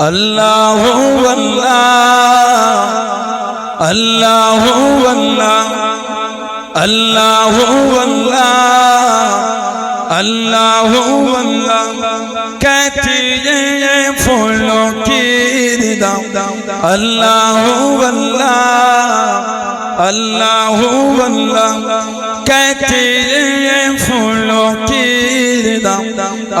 আল্লাহ আল্লাহ আল্লাহ আল্লাহ अल्लाह अल्लाह कहती ये फूलों की रिदा अल्लाह अल्लाह अल्लाह अल्लाह कहती रिदा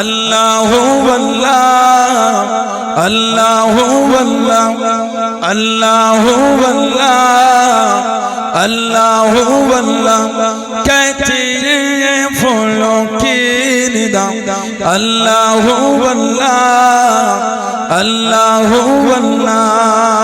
আল্লাহ আল্লাহ আল্লাহ আল্লাহ কেচে ফলো কিনা আল্লাহ আল্লাহ আল্লাহ।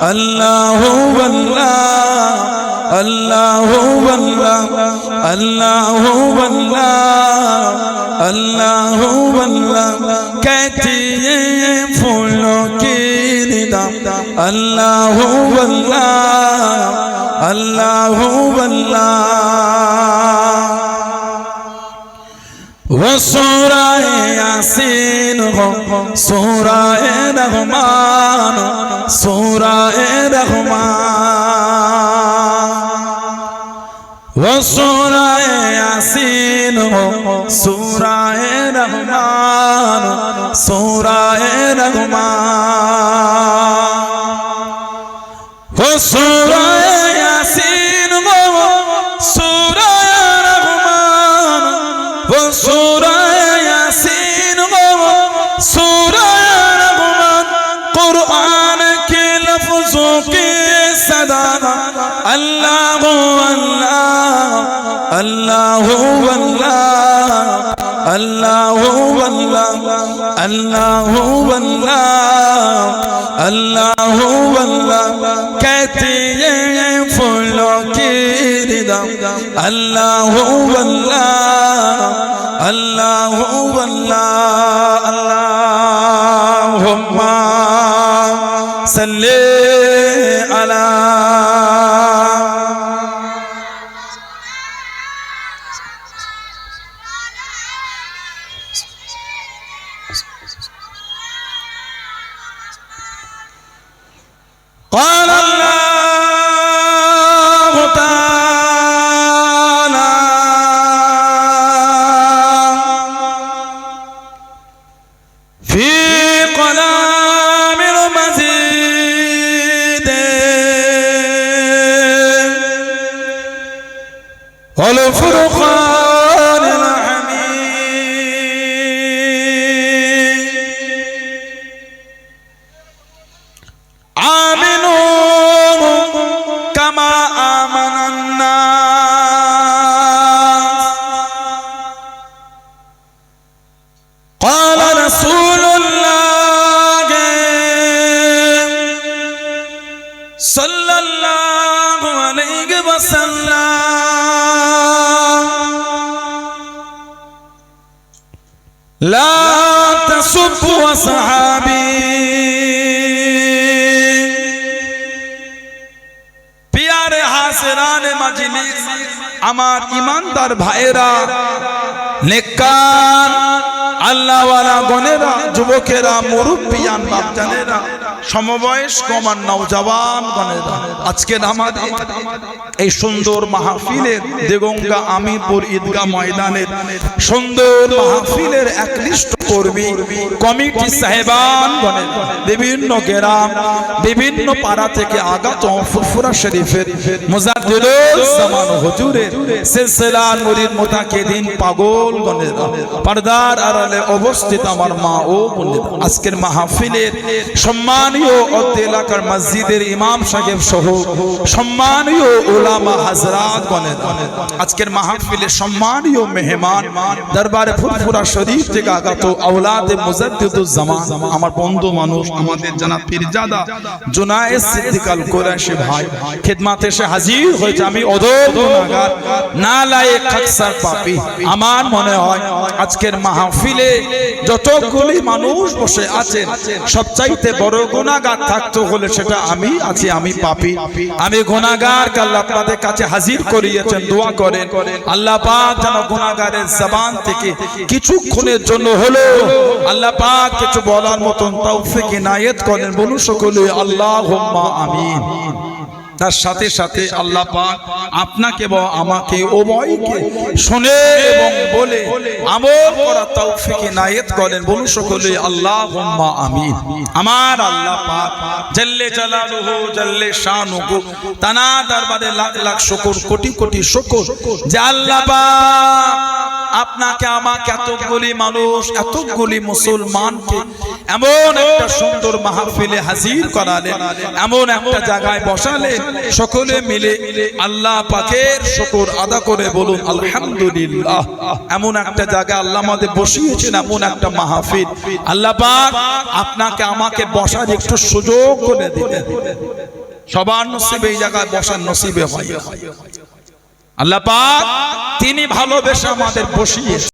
اللہ اللہ اللہ اللہ اللہ اللہ اللہ اللہ کہتی ہے پھولوں کی ندا اللہ اللہ اللہ اللہ وہ سورہ ইয়াসিন গো, সূরা এ রহমান, সূরা এ রহমান। ও সূরা এ ইয়াসিন গো, সূরা এ রহমান, সূরা এ রহমান। সূরা এ ইয়াসিন সূরা এ রহমান, ও اللہ ہو اللہ اللہ ہو اللہ اللہ ہو اللہ اللہ ہو اللہ کہتے ہیں پھولوں کی ردا اللہ ہو اللہ اللہ ہو اللہ والفرقان تسبوا أصحابي পিয়ারে হাসরানে মাজলিস আমার ইমানদার ভাইরা নেকার আল্লাহওয়ালা গনেরা যুবকেরা মুরব্বিয়ান বাপজানেরা সমবয়স কমান নওজওয়ান গনেরা আজকের আমাদের এই সুন্দর মাহফিলের দেগঙ্গা আমিরপুর ঈদগাহ ময়দানের সুন্দর মাহফিলের একনিষ্ঠ কর্মী কমিটি সাহেবান বিভিন্ন গ্রাম, বিভিন্ন পাড়া থেকে আগত ফুরফুরা শরীফের মুজাদ্দিদুল জামান হুজুরের সিলসিলা মুরিদ মুতাকিদিন পাগল গণের পর্দার আড়ালে অবস্থিত আমার মা ও বোনের, আজকের মাহফিলের সম্মানীয় এলাকার মসজিদের ইমাম সাহেব সহ সম্মানীয় ওলামা হাজরাত আজকের মাহফিলের সম্মানীয় মেহমান দরবারে ফুরফুরা শরীফ থেকে আগত আওলাদে মুজাদ্দিদুজ জামান আমার বন্ধু মানুষ, আমাদের জানা পীরজাদা জুনায়েদ সিদ্দিক আল কুরাইশি ভাই। খিদমাতে এসে হাজির হয়েছে, আমি অদর গুনাহগার না লায়েক আকসার পাপী। আমার মনে হয় আজকের মাহফিলে যতগুলি মানুষ বসে আছেন, সবচাইতে বড় গুনাহগার থাকতো হলে সেটা আমি আছি, আমি পাপি। আমি গুনাহগার আল্লাহ আপনাদের কাছে হাজির করিয়েছেন, দোয়া করেন। আল্লাহ পাক যেন গুণাগারের জবান থেকে কিছুক্ষণের জন্য হলো আল্লাহ পাক কিছু বলার মতন তৌফিক ইনায়েত করেন। বলুন সকলে, আল্লাহুম্মা আমিন। তার সাথে সাথে আল্লাহ পাক আপনাকে এবং আমাকে উভয়কে শুনে এবং বলে, আমল করা তৌফিক ইনায়েত করেন। বলুন সকলে, আল্লাহুম্মা আমিন। আমার আল্লাহ পাক জাল্লে জালালুহু, জাল্লে শানুহু, তানা দরবারে লাখ লাখ শুকর, কোটি কোটি শুকর। যে আল্লাহ পাক আপনাকে, আমাকে এতগুলি মানুষ, এতগুলি মুসলমানকে এমন একটা সুন্দর মাহফিলে হাজির করালেন, এমন একটা জায়গায় বসালেন, সকলে মিলে আল্লাহ পাকের শুকর আদা করে বলুন, আলহামদুলিল্লাহ। এমন একটা জায়গায় আল্লাহ আমাদের বসিয়েছেন, এমন একটা মাহফিল। আল্লাহ পাক আপনাকে, আমাকে বসার একটু সুযোগ করে দিলেন। সবার নসিবে এই জায়গায় বসার নসিবে হয়। আল্লাহ পাক তিনি ভালোবেসে আমাদের বসিয়ে